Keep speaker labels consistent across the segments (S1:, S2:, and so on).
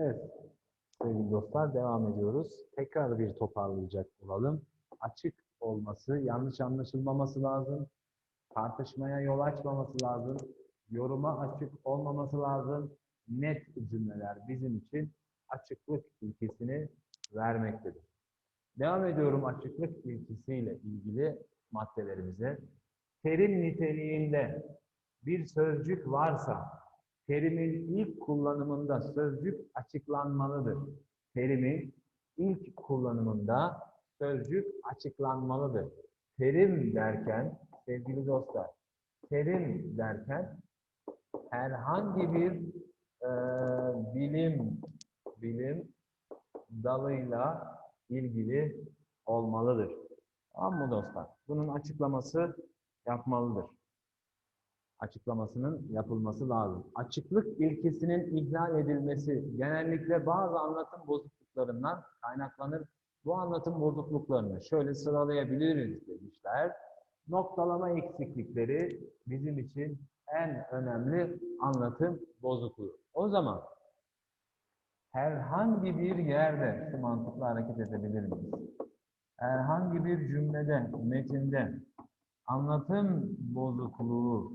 S1: Evet, sevgili dostlar devam ediyoruz. Tekrar bir toparlayacak olalım. Açık olması, yanlış anlaşılmaması lazım. Tartışmaya yol açmaması lazım. Yoruma açık olmaması lazım. Net cümleler bizim için açıklık ilkesini vermektedir. Devam ediyorum açıklık ilkesiyle ilgili maddelerimize. Terim niteliğinde bir sözcük varsa terimin ilk kullanımında sözcük açıklanmalıdır. Terimin ilk kullanımında sözcük açıklanmalıdır. Terim derken sevgili dostlar, terim derken herhangi bir e, bilim bilim dalıyla ilgili olmalıdır. Tamam mı dostlar? Bunun açıklaması yapmalıdır açıklamasının yapılması lazım. Açıklık ilkesinin ihlal edilmesi genellikle bazı anlatım bozukluklarından kaynaklanır. Bu anlatım bozukluklarını şöyle sıralayabiliriz demişler. Noktalama eksiklikleri bizim için en önemli anlatım bozukluğu. O zaman herhangi bir yerde şu mantıkla hareket edebilir miyiz? Herhangi bir cümlede, metinde anlatım bozukluğu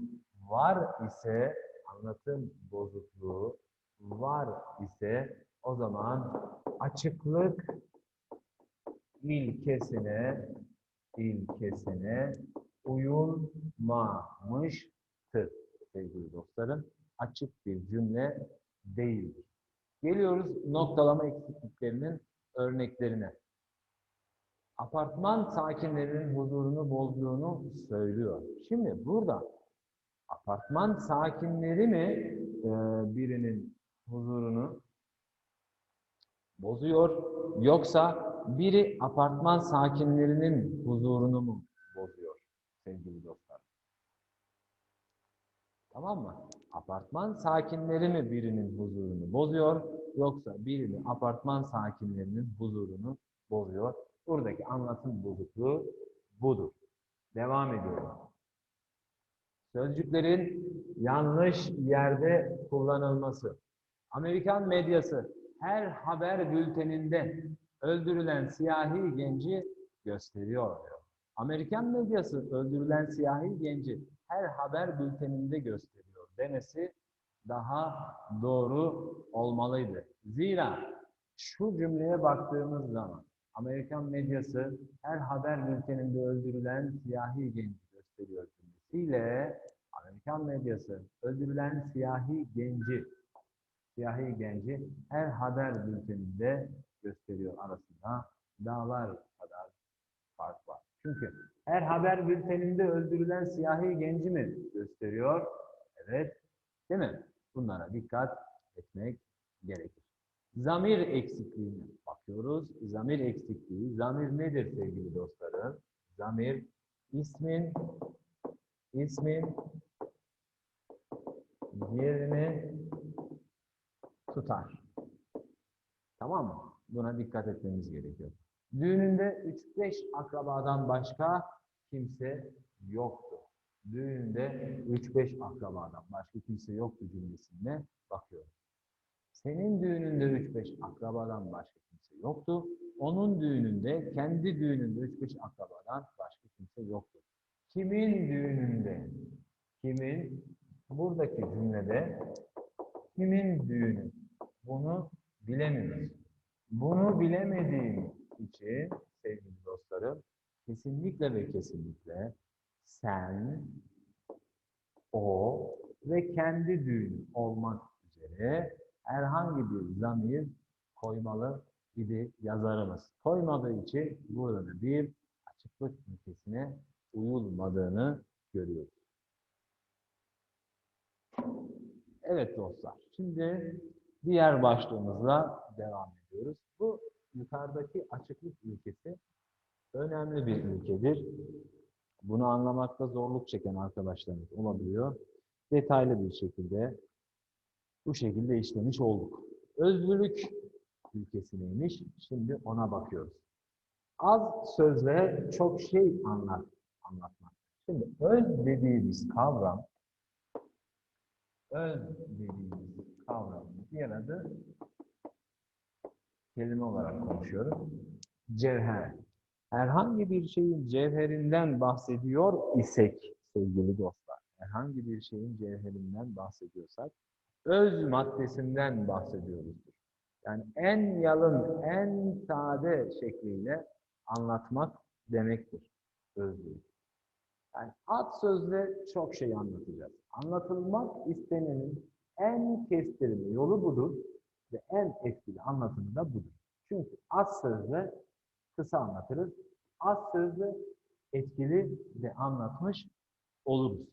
S1: var ise anlatım bozukluğu var ise o zaman açıklık ilkesine ilkesine uyulmamıştır sevgili dostlarım. Açık bir cümle değildir. Geliyoruz noktalama eksikliklerinin örneklerine. Apartman sakinlerinin huzurunu bozduğunu söylüyor. Şimdi burada apartman sakinleri mi e, birinin huzurunu bozuyor yoksa biri apartman sakinlerinin huzurunu mu bozuyor sevgili dostlar? Tamam mı? Apartman sakinleri mi birinin huzurunu bozuyor yoksa birini apartman sakinlerinin huzurunu bozuyor? Buradaki anlatım bozukluğu budur. Devam ediyorum. Sözcüklerin yanlış yerde kullanılması. Amerikan medyası her haber bülteninde öldürülen siyahi genci gösteriyor. Amerikan medyası öldürülen siyahi genci her haber bülteninde gösteriyor demesi daha doğru olmalıydı. Zira şu cümleye baktığımız zaman Amerikan medyası her haber bülteninde öldürülen siyahi genci gösteriyor cümlesiyle Amerikan medyası öldürülen siyahi genci siyahi genci her haber bülteninde gösteriyor arasında dağlar kadar fark var. Çünkü her haber bülteninde öldürülen siyahi genci mi gösteriyor? Evet. Değil mi? Bunlara dikkat etmek gerekir. Zamir eksikliğine bakıyoruz. Zamir eksikliği. Zamir nedir sevgili dostlarım? Zamir ismin ismin yerini tutar. Tamam mı? Buna dikkat etmemiz gerekiyor. Düğününde 3-5 akrabadan başka kimse yoktu. Düğününde 3-5 akrabadan başka kimse yoktu cümlesine bakıyorum. Senin düğününde 3-5 akrabadan başka kimse yoktu. Onun düğününde, kendi düğününde 3-5 akrabadan başka kimse yoktu. Kimin düğününde? Kimin? Buradaki cümlede kimin düğünü? Bunu bilemiyoruz. Bunu bilemediğim için sevgili dostlarım kesinlikle ve kesinlikle sen, o ve kendi düğünü olmak üzere herhangi bir zamir koymalı idi yazarımız. Koymadığı için burada da bir açıklık ilkesine uyulmadığını görüyoruz. Evet dostlar, şimdi diğer başlığımızla devam ediyoruz. Bu yukarıdaki açıklık ilkesi önemli bir ilkedir. Bunu anlamakta zorluk çeken arkadaşlarımız olabiliyor. Detaylı bir şekilde bu şekilde işlemiş olduk. Özlülük ilkesi neymiş? Şimdi ona bakıyoruz. Az sözle çok şey anlat, anlatmak. Şimdi öz dediğimiz kavram öz dediğimiz kavramın diğer adı kelime olarak konuşuyorum. Cevher. Herhangi bir şeyin cevherinden bahsediyor isek sevgili dostlar, herhangi bir şeyin cevherinden bahsediyorsak öz maddesinden bahsediyoruzdur. Yani en yalın, en sade şekliyle anlatmak demektir özlüğü. Yani ad sözle çok şey anlatacağız. Anlatılmak istenenin en kestirme yolu budur ve en etkili anlatımı da budur. Çünkü az sözle kısa anlatırız. Az sözle etkili ve anlatmış oluruz.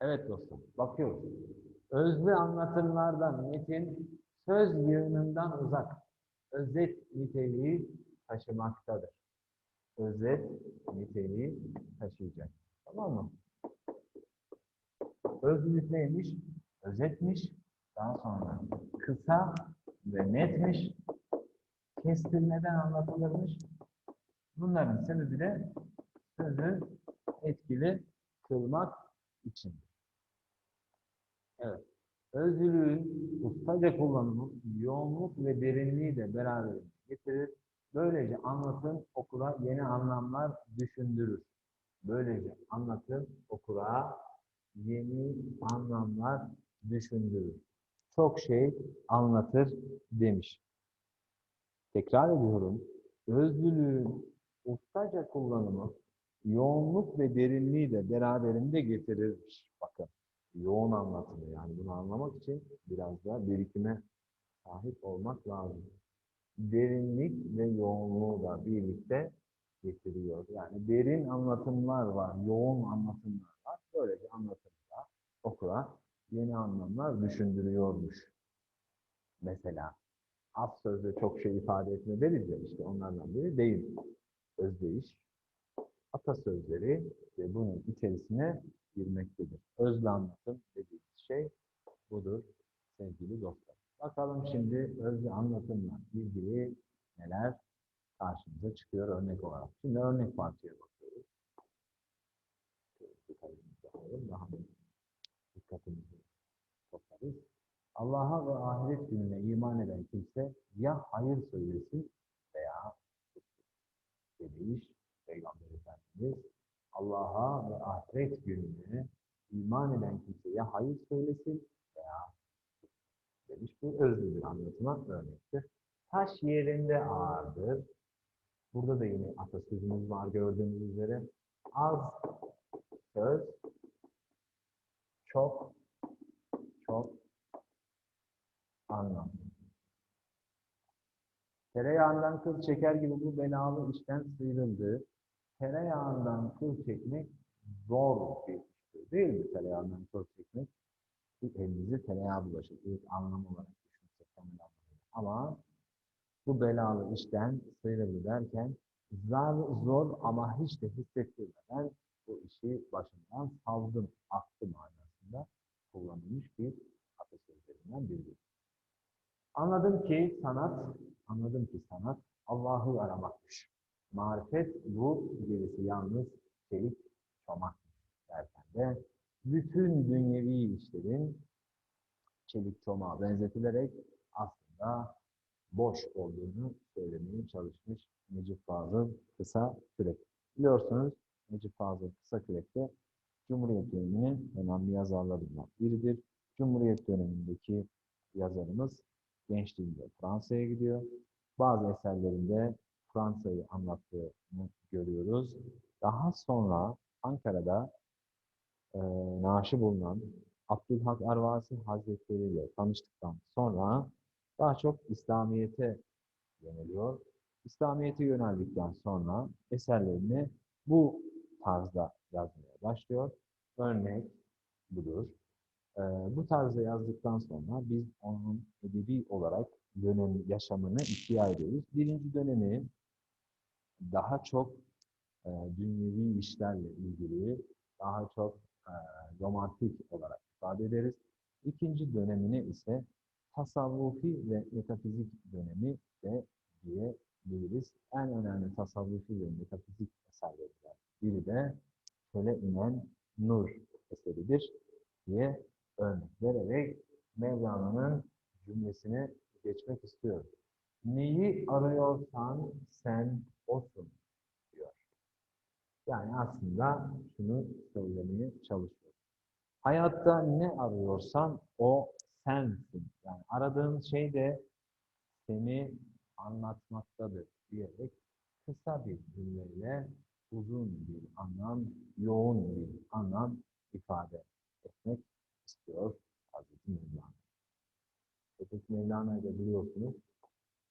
S1: Evet dostum, bakıyoruz. Özlü anlatımlardan metin söz yığınından uzak, özet niteliği taşımaktadır. Özet niteliği taşıyacak. Tamam mı? Özlülük neymiş? Özetmiş. Daha sonra kısa ve netmiş. Kestirmeden anlatılırmış. Bunların sebebi de sözü etkili kılmak için. Evet. Özlülüğün ustaca kullanımı yoğunluk ve derinliği de beraber getirir. Böylece anlatım okura yeni anlamlar düşündürür. Böylece anlatım okura yeni anlamlar düşündürür. Çok şey anlatır demiş. Tekrar ediyorum. Özlülüğün ustaca kullanımı yoğunluk ve derinliği de beraberinde getirirmiş. Bakın yoğun anlatımı yani bunu anlamak için biraz daha birikime sahip olmak lazım. Derinlik ve yoğunluğu da birlikte getiriyor. Yani derin anlatımlar var, yoğun anlatımlar var. Böylece anlatımda okura yeni anlamlar düşündürüyormuş. Mesela az sözle çok şey ifade etme deriz ya işte onlardan biri değil. Özdeyiş, atasözleri ve bunun içerisine girmektedir. Özlü anlatım dediğimiz şey budur sevgili dostlar. Bakalım şimdi ilgili neler karşımıza çıkıyor örnek olarak. Şimdi örnek parçaya bakıyoruz. Dikkatimizi alalım, daha dikkatimizi toplarız. Allah'a ve ahiret gününe iman eden kimse ya hayır söylesin veya demiş Peygamber Efendimiz Allah'a ve ahiret gününe iman eden kimse ya hayır söylesin veya demiş bu özlü bir anlatıma örnektir. Taş yerinde ağırdır. Burada da yine atasözümüz var gördüğünüz üzere. Az söz, çok, çok anlam. Tereyağından kıl çeker gibi bu belalı işten sıyrıldı. Tereyağından kıl çekmek zor bir iştir. Değil mi tereyağından kıl çekmek? Elinizi tereyağı bulaşır. İlk anlam olarak düşünsek Ama bu belalı işten sıyrıldı derken zor, zor ama hiç de hissettirmeden bu işi başından savdım, attı manasında kullanılmış bir atasözlerinden biridir. Anladım ki sanat, anladım ki sanat Allah'ı aramakmış. Marifet bu, gerisi yalnız çelik çomakmış derken de bütün dünyevi işlerin çelik çomağa benzetilerek aslında boş olduğunu söylemeye çalışmış Necip Fazıl Kısa Kürek. Biliyorsunuz Necip Fazıl Kısa Kürek de Cumhuriyet döneminin önemli yazarlarından biridir. Cumhuriyet dönemindeki yazarımız gençliğinde Fransa'ya gidiyor. Bazı eserlerinde Fransa'yı anlattığını görüyoruz. Daha sonra Ankara'da e, naaşı bulunan Abdülhak Arvasi Hazretleri ile tanıştıktan sonra daha çok İslamiyet'e yöneliyor. İslamiyet'e yöneldikten sonra eserlerini bu tarzda yazmaya başlıyor. Örnek budur. Ee, bu tarzda yazdıktan sonra biz onun edebi olarak dönem yaşamını ikiye ayırıyoruz. Birinci dönemi daha çok e, dünyevi işlerle ilgili, daha çok e, romantik olarak ifade ederiz. İkinci dönemini ise tasavvufi ve metafizik dönemi de diyebiliriz. En önemli tasavvufi ve metafizik eserlerinden biri de Köle inen Nur eseridir diye örnek vererek Mevlana'nın cümlesini geçmek istiyorum. Neyi arıyorsan sen osun diyor. Yani aslında şunu söylemeye çalışıyor. Hayatta ne arıyorsan o sensin. Yani aradığın şey de seni anlatmaktadır diyerek kısa bir cümleyle uzun bir anlam, yoğun bir anlam ifade etmek istiyor Hazreti Mevlana. Hazreti Mevlana'yı da biliyorsunuz.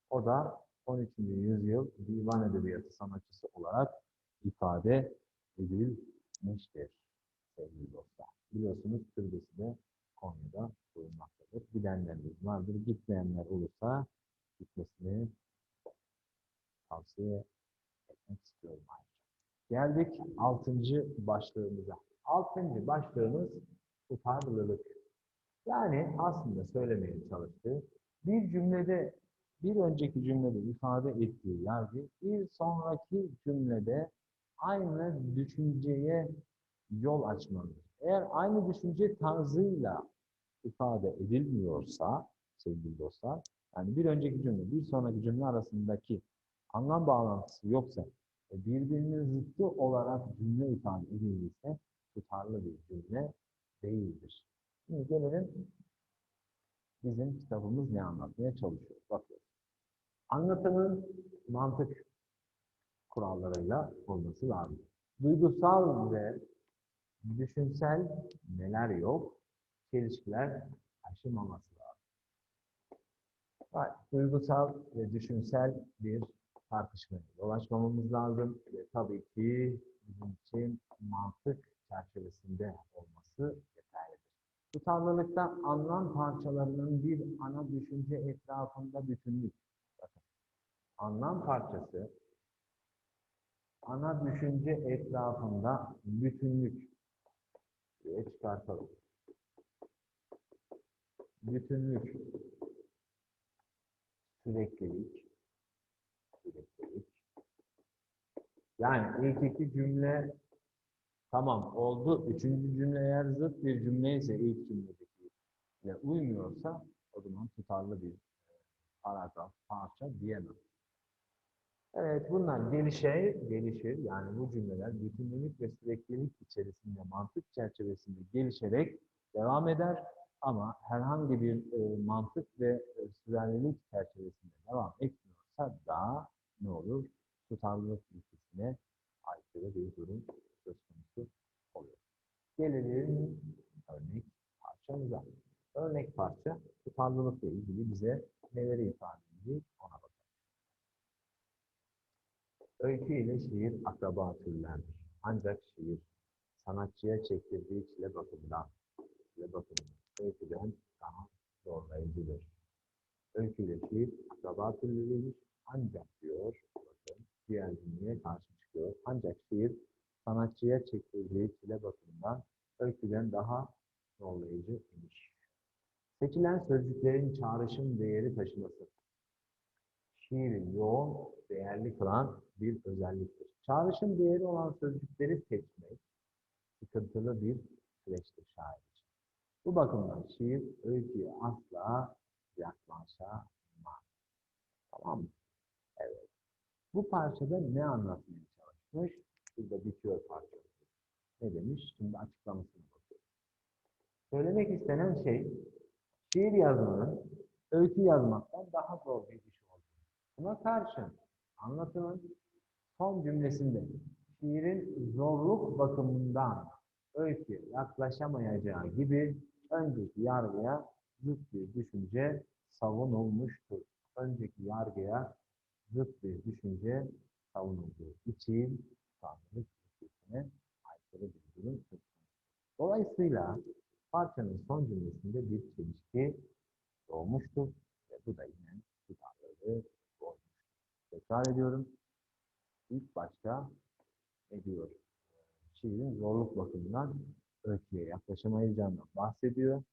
S1: O da 13. yüzyıl divan edebiyatı sanatçısı olarak ifade edilmiştir sevgili dostlar. Biliyorsunuz türbesi de Konya'da bulunmaktadır. Bilenleriniz vardır. Gitmeyenler olursa gitmesini tavsiye etmek istiyorum. Geldik altıncı başlığımıza. Altıncı başlığımız tutarlılık. Yani aslında söylemeye çalıştığı bir cümlede bir önceki cümlede ifade ettiği yargı bir sonraki cümlede aynı düşünceye yol açmalıdır. Eğer aynı düşünce tarzıyla ifade edilmiyorsa sevgili dostlar, yani bir önceki cümle, bir sonraki cümle arasındaki anlam bağlantısı yoksa ve birbirinin zıttı olarak cümle ifade edildiyse tutarlı bir cümle değildir. Şimdi gelelim bizim kitabımız ne anlatmaya çalışıyor. Bakıyoruz. Anlatımın mantık kurallarıyla olması lazım. Duygusal ve düşünsel neler yok, çelişkiler aşılmaması lazım. Duygusal ve düşünsel bir tartışmaya yol açmamamız lazım ve tabii ki bizim için mantık çerçevesinde olması yeterlidir. Tutarlılıkta anlam parçalarının bir ana düşünce etrafında bütünlük. Bakın, anlam parçası ana düşünce etrafında bütünlük diye çıkartalım. Bütünlük, süreklilik, süreklilik. Yani ilk iki cümle tamam oldu. Üçüncü cümle eğer zıt bir cümle ise ilk cümledeki uymuyorsa o zaman tutarlı bir paragraf, parça diyemem. Evet, bunlar gelişir, gelişir. Yani bu cümleler bütünlülük ve süreklilik içerisinde, mantık çerçevesinde gelişerek devam eder. Ama herhangi bir e, mantık ve e, süreklilik çerçevesinde devam etmiyorsa daha ne olur? Tutarlılık ilkesine aykırı bir durum söz konusu oluyor. Gelelim örnek parçamıza. Örnek parça tutarlılıkla ilgili bize neleri ifade ediyor ona bakalım. Öykü ile şiir akraba türlerdir. Ancak şiir sanatçıya çektirdiği çile bakımından, çile bakımından öyküden daha zorlayıcıdır. Öykü ile şiir akraba türleridir. Ancak diyor, bakın diğer cümleye karşı çıkıyor. Ancak şiir sanatçıya çektirdiği çile bakımından öyküden daha zorlayıcı imiş. Seçilen sözcüklerin çağrışım değeri taşıması şiiri yoğun, değerli kılan bir özelliktir. Çağrışım değeri olan sözcükleri seçmek sıkıntılı bir süreçtir şair. Bu bakımdan şiir öyküye asla yaklaşamaz. Tamam mı? Evet. Bu parçada ne anlatmaya çalışmış? Burada bitiyor parça. Ne demiş? Şimdi açıklamasına bakıyoruz. Söylemek istenen şey, şiir yazmanın öykü yazmaktan daha zor bir iş olduğu. Buna karşın anlatımın son cümlesinde şiirin zorluk bakımından öykü yaklaşamayacağı gibi önceki yargıya zıt bir düşünce savunulmuştur. Önceki yargıya zıt bir düşünce savunulduğu için Tanrılık ilkesine aykırı bir durum. Dolayısıyla parçanın son cümlesinde bir çelişki doğmuştur ve bu da yine tutarlılığı olmuştur. Tekrar ediyorum. İlk başta ne diyor? Şiirin zorluk bakımından öyküye yaklaşamayacağından bahsediyor.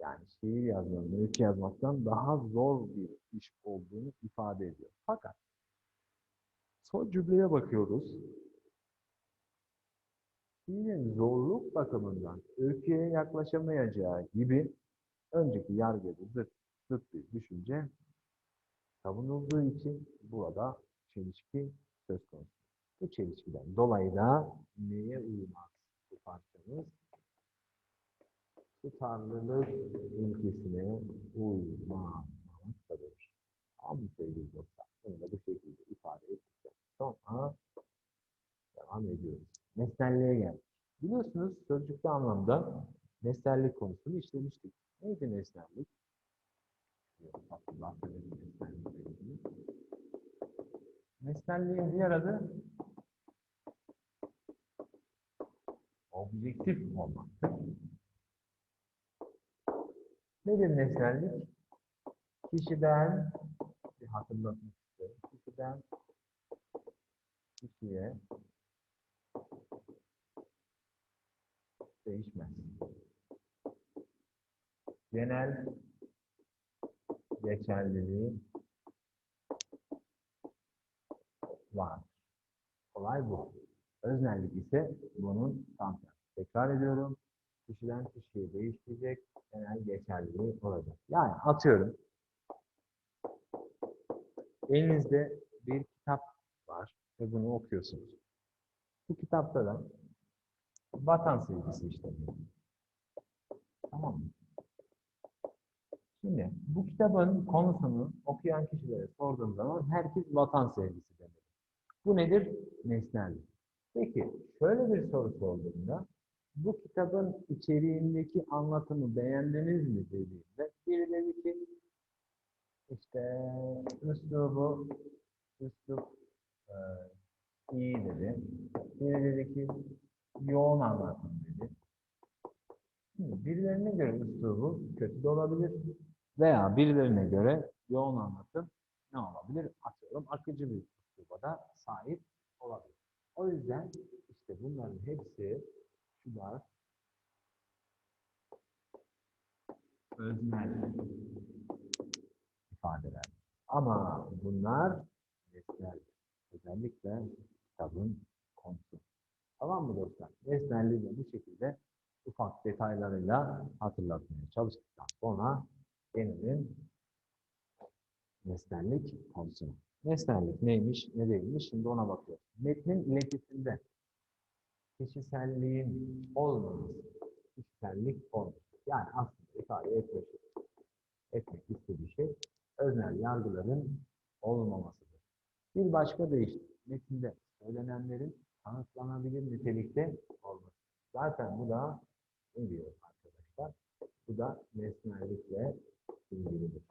S1: Yani şiir yazmanın öykü yazmaktan daha zor bir iş olduğunu ifade ediyor. Fakat son cümleye bakıyoruz. Şiirin zorluk bakımından öyküye yaklaşamayacağı gibi önceki yargıda zıt zıt bir düşünce savunulduğu için burada çelişki söz konusu. Bu çelişkiden dolayı da neye uymaz bu? Tutarlılık ilkesine uymamaktadır. Tam sevgili dostlar. Bunu da bu şekilde ifade ettikten sonra devam ediyoruz. Nesnelliğe geldik. Biliyorsunuz sözcükte anlamda nesnellik konusunu işlemiştik. Neydi nesnellik? Nesnelliğin diğer adı objektif olmaktır. Nedir nesnellik? Kişiden bir hatırlatmak istiyorum. Kişiden kişiye değişmez. Genel geçerliliği var. Olay bu. Öznellik ise bunun tam. Tekrar ediyorum. Kişiden kişiye değişmeyecek, genel geçerliliği olacak. Yani atıyorum. Elinizde bir kitap var ve bunu okuyorsunuz. Bu kitapta da vatan sevgisi işleniyor. Tamam mı? Şimdi bu kitabın konusunu okuyan kişilere sorduğum zaman herkes vatan sevgisi demeli. Bu nedir? Nesnellik. Peki şöyle bir soru sorduğumda bu kitabın içeriğindeki anlatımı beğendiniz mi dediğimde biri dedi ki işte üslubu üslup e, iyi dedi. Biri dedi ki yoğun anlatım dedi. Şimdi birilerine göre üslubu kötü de olabilir veya birilerine göre yoğun anlatım ne olabilir? Atıyorum akıcı bir üsluba da sahip olabilir. O yüzden işte bunların hepsi şular öznel ifadeler. Ama bunlar nesnel. Özellikle kitabın konusu. Tamam mı dostlar? Nesnelliği de bu şekilde ufak detaylarıyla hatırlatmaya çalıştıktan sonra gelelim nesnellik konusuna. Nesnellik neymiş, ne değilmiş? Şimdi ona bakıyoruz. Metnin iletisinde kişiselliğin olmaması, kişisellik olmaması. Yani aslında ifade etmek, etmek istediği şey öznel yargıların olmamasıdır. Bir başka deyişle metinde söylenenlerin kanıtlanabilir nitelikte olması. Zaten bu da ne diyor arkadaşlar? Bu da nesnellikle ilgilidir.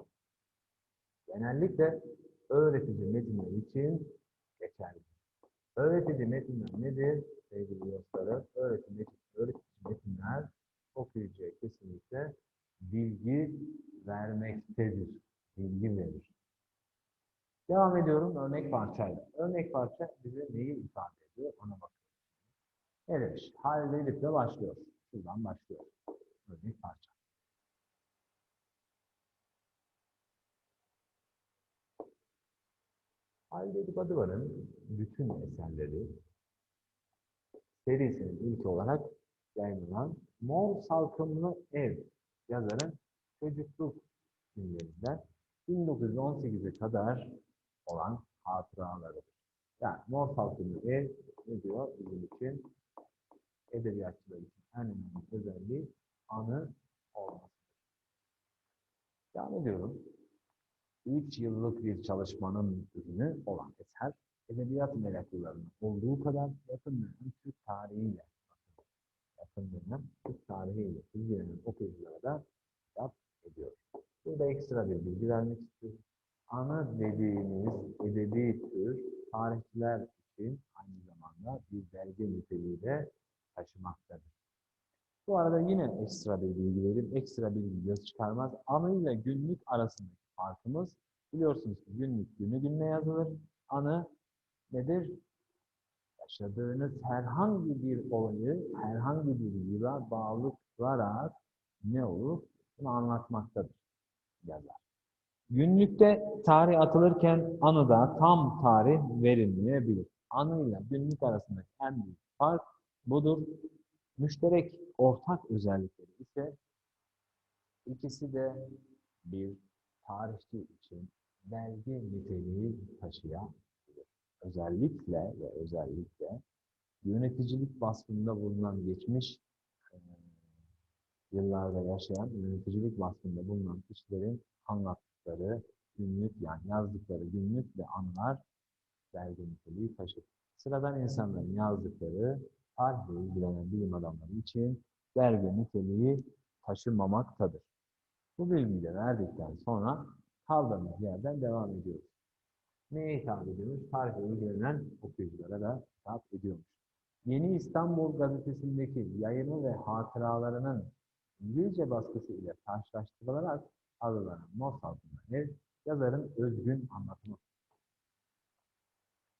S1: Genellikle öğretici metinler için geçerli. Öğretici metinler nedir? Sevgili dostlarım, öğretici, metin, öğretici metinler okuyucuya kesinlikle bilgi vermektedir. Bilgi verir. Devam ediyorum örnek parçayla. Örnek parça bize neyi ifade ediyor ona bakıyoruz. Ne demiş? Halil Elif'le başlıyor. Şuradan başlıyor. Örnek parça. Halil Elif Adıvar'ın bütün eserleri serisinin ilk olarak yayınlanan Mor Salkımlı Ev yazarın çocukluk günlerinden 1918'e kadar olan hatıralarıdır. Yani Mor Salkımlı Ev ne diyor bizim için? Edebiyatçılar için en önemli özelliği anı olmasıdır. Devam ediyorum. 3 yıllık bir çalışmanın ürünü olan eser, edebiyat meraklılarının olduğu kadar yakın dönem Türk tarihiyle yakın dönem Türk tarihiyle ilgilenen okuyuculara da hitap ediyor. Burada ekstra bir bilgi vermek istiyorum. Ana dediğimiz edebi tür tarihçiler için aynı zamanda bir belge niteliği de taşımaktadır. Bu arada yine ekstra bir bilgi verip ekstra bilgi göz çıkarmaz. Anı ile günlük arasındaki farkımız biliyorsunuz ki günlük günü gününe yazılır. Anı nedir? Yaşadığınız herhangi bir olayı herhangi bir yıla bağlı kılarak ne olur? Bunu anlatmaktadır yazar. Günlükte tarih atılırken anıda tam tarih verilmeyebilir. Anıyla günlük arasındaki en büyük fark budur. Müşterek ortak özellikleri ise ikisi de bir tarihçi için belge niteliği taşıyabilir. Özellikle ve özellikle yöneticilik vasfında bulunan geçmiş yıllarda yaşayan yöneticilik vasfında bulunan kişilerin anlattıkları günlük yani yazdıkları günlük ve anılar belge niteliği taşır. Sıradan insanların yazdıkları tarihle ilgilenen bilim adamları için belge niteliği taşımamaktadır. Bu bilgiyi de verdikten sonra kaldığımız yerden devam ediyoruz. Neye hitap ediyoruz? Tarihle ilgilenen okuyuculara da hitap ediyormuş. Yeni İstanbul gazetesindeki yayını ve hatıralarının İngilizce baskısı ile karşılaştırılarak hazırlanan not altında ev, yazarın özgün anlatımı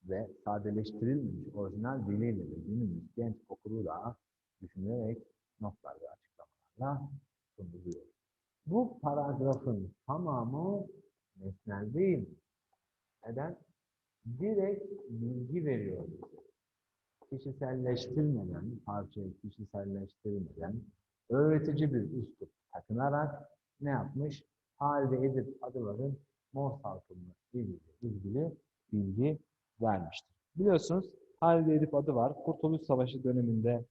S1: ve sadeleştirilmemiş orijinal diliyle de günümüz genç okuru da düşünerek notlar ve açıklamalarla sunuluyor. Bu paragrafın tamamı nesnel değil. Neden? Direkt bilgi veriyor bize. Kişiselleştirmeden, parçayı kişiselleştirmeden, öğretici bir üslup takınarak ne yapmış? Halide Edip Adıvar'ın Morse halkımla ilgili, ilgili bilgi vermiştir. Biliyorsunuz Halide Edip Adıvar Kurtuluş Savaşı döneminde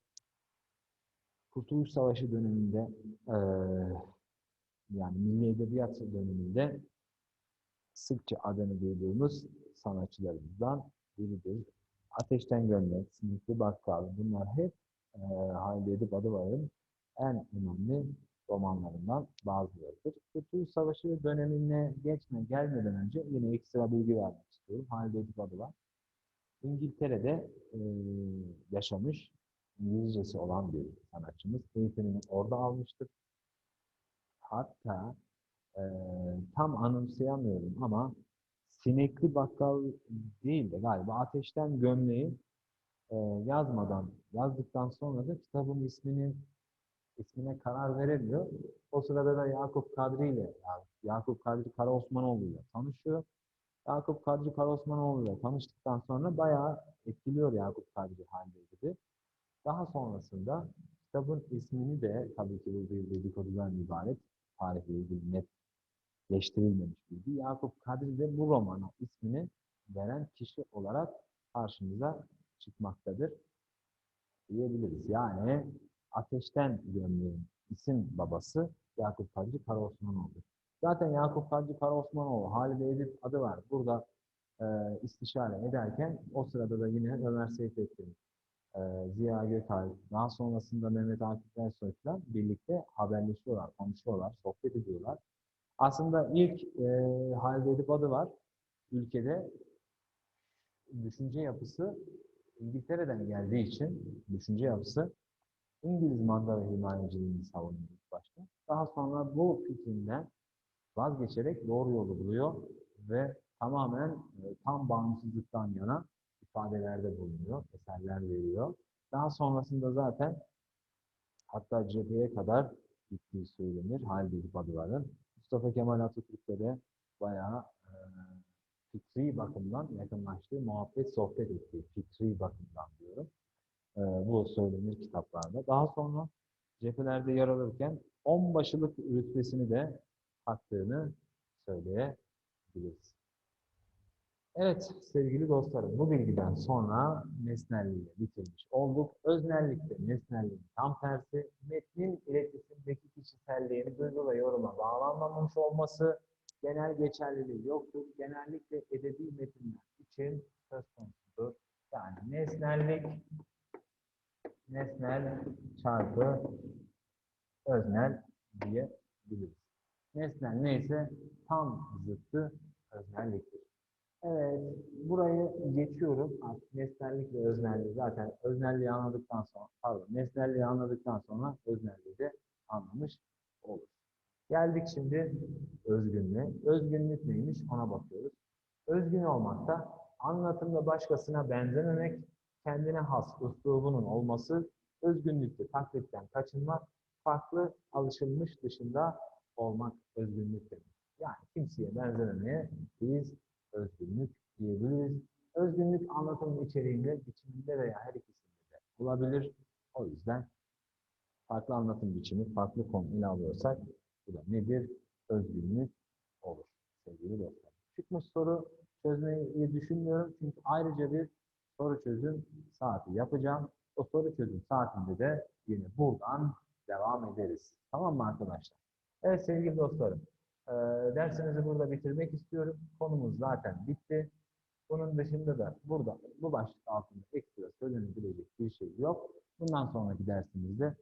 S1: Kurtuluş Savaşı döneminde eee yani Milli Edebiyat döneminde sıkça adını duyduğumuz sanatçılarımızdan biridir. Ateşten Gömlek, Simitli Bakkal bunlar hep eee Halide Edip Adıvar'ın en önemli romanlarından bazılarıdır. Kurtuluş Savaşı dönemine geçme gelmeden önce yine ekstra bilgi vermek istiyorum. Halide Edip Adıvar İngiltere'de eee, yaşamış, İngilizcesi olan bir sanatçımız. Eğitimini orada almıştır. Hatta eee, tam anımsayamıyorum ama Sinekli Bakkal değil de galiba Ateşten Gömleği eee, yazmadan, yazdıktan sonra da kitabın ismini ismine karar veremiyor. O sırada da Yakup Kadri ile, yani Yakup Kadri Karaosmanoğlu ile tanışıyor. Yakup Kadri Karaosmanoğlu ile tanıştıktan sonra bayağı etkiliyor Yakup Kadri Halide gibi. Daha sonrasında kitabın ismini de tabii ki bu bir dedikodudan ibaret, tarihle ilgili netleştirilmemiş bilgi. Yakup Kadri de bu romana ismini veren kişi olarak karşımıza çıkmaktadır diyebiliriz. Yani Ateşten Gömleğin isim babası Yakup Kadri Karaosmanoğlu. Zaten Yakup Kadri Karaosmanoğlu, Halide Edip adı var. Burada e, istişare ederken o sırada da yine Ömer Seyfettin, e, Ziya Gökalp, daha sonrasında Mehmet Akif Ersoy'la birlikte haberleşiyorlar, konuşuyorlar, sohbet ediyorlar. Aslında ilk e, Halide Edip adı var. Ülkede düşünce yapısı İngiltere'den geldiği için düşünce yapısı İngiliz manda ve himayeciliğini savunuyor ilk başta. Daha sonra bu fikrinden vazgeçerek doğru yolu buluyor ve tamamen e, tam bağımsızlıktan yana ifadelerde bulunuyor, eserler veriyor. Daha sonrasında zaten hatta cepheye kadar gittiği söylenir Halide Edip Adıvar'ın. Mustafa Kemal Atatürk'le de bayağı e, fikri bakımdan yakınlaştığı, muhabbet, sohbet ettiği, fikri bakımdan diyorum. E, bu söylenir kitaplarda. Daha sonra cephelerde yer alırken onbaşılık rütbesini de taktığını söyleyebiliriz. Evet sevgili dostlarım bu bilgiden sonra nesnelliği bitirmiş olduk. Öznellikte nesnelliğin tam tersi metnin iletişimdeki kişiselliğin duygu ve yoruma bağlanmamış olması genel geçerliliği yoktur. Genellikle edebi metinler için söz konusudur. Yani nesnellik nesnel çarpı öznel diyebiliriz. Nesnel neyse tam zıttı öznelliktir. Evet, burayı geçiyorum. Artık nesnellik ve öznelliği zaten öznelliği anladıktan sonra, pardon, nesnelliği anladıktan sonra öznelliği de anlamış olur. Geldik şimdi özgünlüğe. Özgünlük neymiş ona bakıyoruz. Özgün olmak da anlatımda başkasına benzememek, kendine has üslubunun olması, özgünlükte taklitten kaçınmak, farklı alışılmış dışında olmak özgünlük demek. Yani kimseye benzememeye biz özgünlük diyebiliriz. Özgünlük anlatımın içeriğinde, biçiminde veya her ikisinde de olabilir. O yüzden farklı anlatım biçimi, farklı konu ele alıyorsak bu da nedir? Özgünlük olur sevgili dostlar. Çıkmış soru çözmeyi düşünmüyorum çünkü ayrıca bir soru çözüm saati yapacağım. O soru çözüm saatinde de yine buradan devam ederiz. Tamam mı arkadaşlar? Evet sevgili dostlarım. Dersimizi burada bitirmek istiyorum. Konumuz zaten bitti. Bunun dışında da burada bu başlık altında ekstra söylenebilecek bir şey yok. Bundan sonraki dersimizde